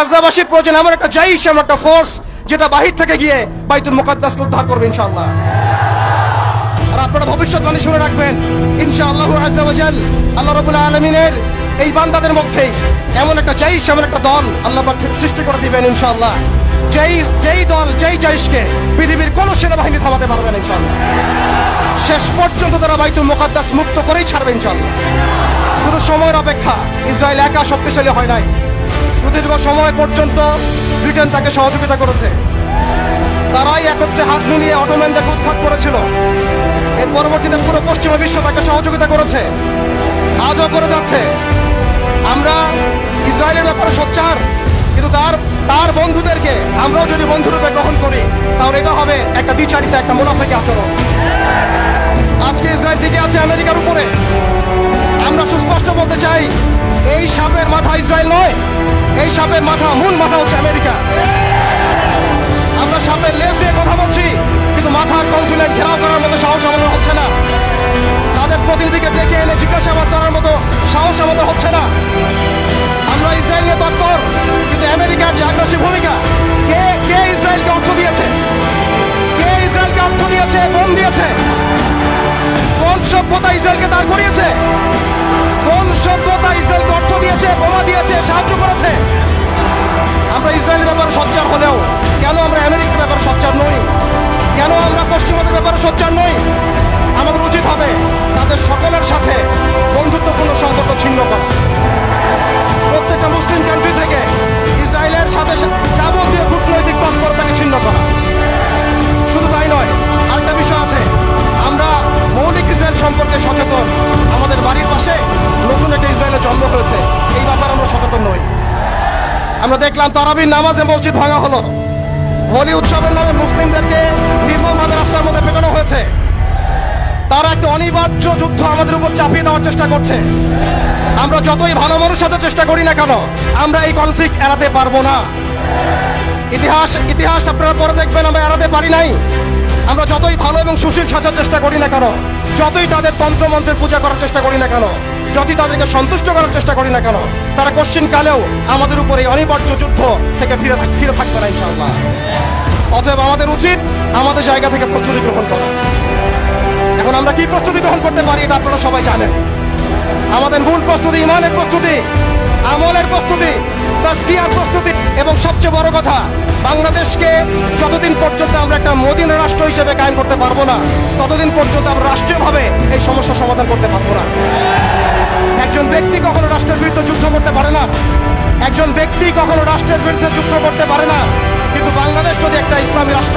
গাজাবাসীর প্রয়োজন এমন একটা জাইশ এমন একটা ফোর্স যেটা বাহির থেকে গিয়ে বাইতুল মুকাদ্দাসকে উদ্ধার করবে ইনশাআল্লাহ। আর আপনারা ভবিষ্যৎবাণী শুনে রাখবেন, ইনশাআল্লাহ আজাল আল্লাহ রবুল আলমিনের এই বান্দাদের মধ্যেই এমন একটা জাইশ এমন একটা দল আল্লাহ সৃষ্টি করে দিবেন ইনশাআল্লাহ। যেই যেই দল, যেই জাইশকে পৃথিবীর কোন সেনাবাহিনী থামাতে পারবেন ইনশাআল্লাহ। শেষ পর্যন্ত তারা বাইতুল মুকাদ্দাস মুক্ত করেই ছাড়বে ইনশাআল্লাহ। শুধু সময়ের অপেক্ষা ইসরায়েল একা শক্তিশালী হয় নাই। সুদীর্ঘ সময় পর্যন্ত ব্রিটেন তাকে সহযোগিতা করেছে। তারাই একত্রে হাত মিলিয়ে অটোম্যানদেরকে উৎখাত করেছিল। এর পরবর্তীতে পুরো পশ্চিমা বিশ্ব তাকে সহযোগিতা করেছে। আজও করে যাচ্ছে। আমরা ইসরায়েলের ব্যাপারে সোচ্চার, কিন্তু তার তার বন্ধুদেরকে আমরাও যদি বন্ধুরূপে গ্রহণ করি, তাহলে এটা হবে একটা দ্বিচারিতা, একটা মুনাফেকি আচরণ। আজকে ইসরায়েল টিকে আছে আমেরিকার উপরে। আমরা সুস্পষ্ট বলতে চাই এই সাপের মাথা ইসরায়েল নয়, এই সাপের মাথা, মূল মাথা হচ্ছে আমেরিকা। আমরা সাপের লেজ দিয়ে কথা বলছি, কিন্তু মাথার কনসুলেট ঘেরাও করার মতো সাহস আমাদের হচ্ছে না। তাদের প্রতিনিধিকে ডেকে এনে জিজ্ঞাসাবাদ করার মতো সাহস আমাদের হচ্ছে না। আমরা ইসরায়েল নিয়ে তৎপর, কিন্তু আমেরিকার যে আগ্রাসী ভূমিকা, কে কে ইসরায়েলকে অর্থ দিয়েছে? কে ইসরায়েলকে অর্থ দিয়েছে বোম দিয়েছে? কোন সভ্যতা ইসরায়েলকে দাঁড় করিয়েছে? কোন সভ্যতা ইসরায়েলকে আমরা দেখলাম তারাবির নামাজে মসজিদ ভাঙা হলো। হোলি উৎসবের নামে মুসলিমদেরকে নির্মমভাবে রাস্তার মধ্যে পেটানো হয়েছে। তারা একটা অনিবার্য যুদ্ধ আমাদের উপর চাপিয়ে দেওয়ার চেষ্টা করছে। আমরা যতই ভালো মানুষ হতে চেষ্টা করি না কেন, আমরা এই কনফ্লিক্ট এড়াতে পারব না। ইতিহাস ইতিহাস আপনারা পরে দেখবেন, আমরা এড়াতে পারি নাই। আমরা যতই ভালো এবং সুশীল সাজার চেষ্টা করি না কেন, যতই তাদের তন্ত্রমন্ত্রের পূজা করার চেষ্টা করি না কেন যতই তাদেরকে সন্তুষ্ট করার চেষ্টা করি না কেন, তারা কোশ্চিন কালেও আমাদের উপর অনিবার্য যুদ্ধ থেকে ফিরে ফিরে থাকবে না ইনশাআল্লাহ। অতএব আমাদের উচিত আমাদের জায়গা থেকে প্রস্তুতি গ্রহণ করা। এখন আমরা কি প্রস্তুতি গ্রহণ করতে পারি এটা আপনারা সবাই জানেন। আমাদের মূল প্রস্তুতি, ইমানের প্রস্তুতি, আমলের প্রস্তুতি তাস্কিয়ার প্রস্তুতি এবং সবচেয়ে বড় কথা, বাংলাদেশকে যতদিন পর্যন্ত আমরা একটা মদিন রাষ্ট্র হিসেবে কায়েম করতে পারব না, ততদিন পর্যন্ত আমরা রাষ্ট্রীয়ভাবে এই সমস্যার সমাধান করতে পারব না। করতে পারে না। একজন ব্যক্তি কখনো রাষ্ট্রের বিরুদ্ধে যুদ্ধ করতে পারে না, কিন্তু বাংলাদেশ যদি একটা ইসলামী রাষ্ট্র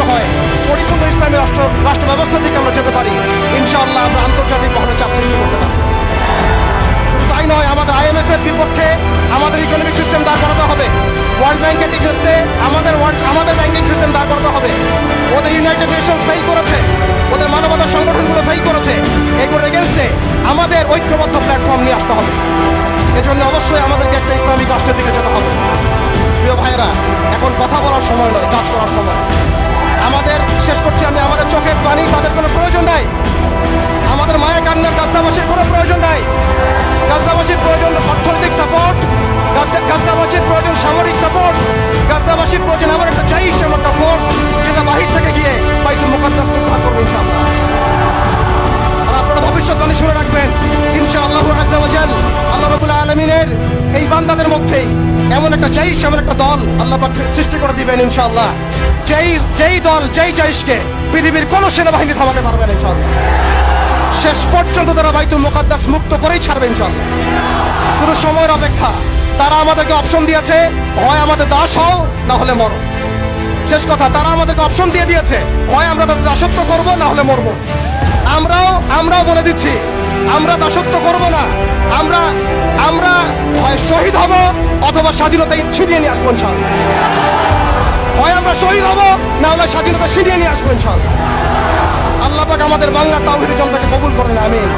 নাই গাছাবাসীর প্রয়োজন অর্থনৈতিক সাপোর্ট গাছাবাসীর প্রয়োজন সামরিক সাপোর্ট গাছাবাসীর প্রয়োজন এমন একটা চাইস এমন একটা ফোর্স যেটা বাহির থেকে গিয়ে বাইতুল মুকাদ্দাস উদ্ধার করবে ইনশাআল্লাহ। আর আপনারা ভবিষ্যৎবাণী শুনে রাখবেন, ইনশাআল্লাহ আজাল আল্লাহ রাব্বুল আলামিনের এই বান্দাদের মধ্যেই এমন একটা জাইশ এমন একটা দল আল্লাহ সৃষ্টি করে দিবেন ইনশাআল্লাহ। যেই যেই দল, যেই জাইশকে পৃথিবীর কোনো সেনাবাহিনী থামাতে পারবে ইনশাআল্লাহ। শেষ পর্যন্ত তারা বাইতুল মুকাদ্দাস মুক্ত করেই ছাড়বে ইনশাআল্লাহ শুধু সময়ের অপেক্ষা। তারা আমাদেরকে অপশন দিয়েছে হয় আমাদের দাস হও, না হলে মরো। শেষ কথা, তারা আমাদেরকে অপশন দিয়ে দিয়েছে হয় আমরা তাদের দাসত্ব করব, না হলে মরবো। আমরাও আমরাও বলে দিচ্ছি, আমরা দাসত্ব করব না। আমরা আমরা হয় শহীদ হব, অথবা স্বাধীনতা ছিনিয়ে নিয়ে আসব ইনশাআল্লাহ হয় আমরা শহীদ হব, না হলে স্বাধীনতা ছিনিয়ে নিয়ে আসব ইনশাআল্লাহ আল্লাহ পাক আমাদের বাংলার তাওহিদি জনতাকে কবুল করেন আমিন।